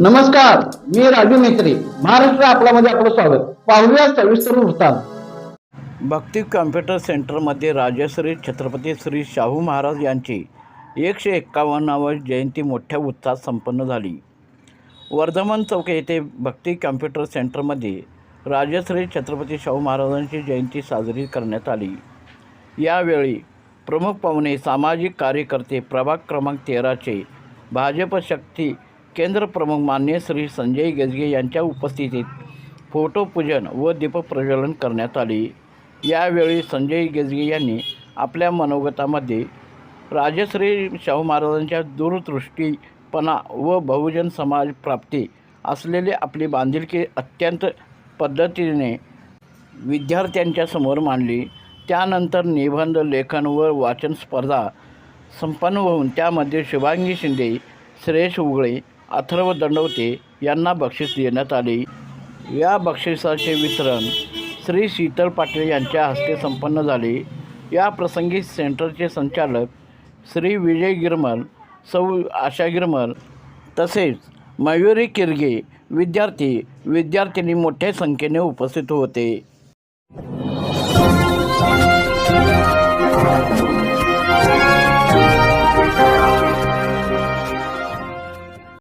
नमस्कार मी राजू मेत्री महाराष्ट्र आपल्यामध्ये आपलं स्वागत. पाहूया सविस्तर वृत्तांत. भक्ती कॉम्प्युटर सेंटरमध्ये राजश्री छत्रपती श्री शाहू महाराज यांची एकशे एक्कावन्नावी जयंती मोठ्या उत्साहात संपन्न झाली. वर्धमान चौक येथे भक्ती कॉम्प्युटर सेंटरमध्ये राजश्री छत्रपती शाहू महाराजांची जयंती साजरी करण्यात आली. यावेळी प्रमुख पाहुणे सामाजिक कार्यकर्ते प्रभाग क्रमांक तेराचे भाजप शक्ती केंद्र प्रमुख मान्य श्री संजय गेजगे यांच्या उपस्थितीत फोटोपूजन व दीपप्रज्वलन करण्यात आले. यावेळी संजय गेजगे यांनी आपल्या मनोगतामध्ये राजश्री शाहू महाराजांच्या दूरदृष्टीपणा व बहुजन समाज प्राप्ती असलेली आपली बांधिलकी अत्यंत पद्धतीने विद्यार्थ्यांच्या समोर मांडली. त्यानंतर निबंध लेखन व वाचन स्पर्धा संपन्न होऊन त्यामध्ये शुभांगी शिंदे श्रेयश उगळे अथर्व दंडवते यांना बक्षीस देण्यात आले. या बक्षिसाचे वितरण श्री शीतल पाटील यांच्या हस्ते संपन्न झाले. या प्रसंगी सेंटरचे संचालक श्री विजय गिरमल सौ आशा गिरमल तसेच मयुरी किरगे विद्यार्थी विद्यार्थिनी मोठ्या संख्येने उपस्थित होते.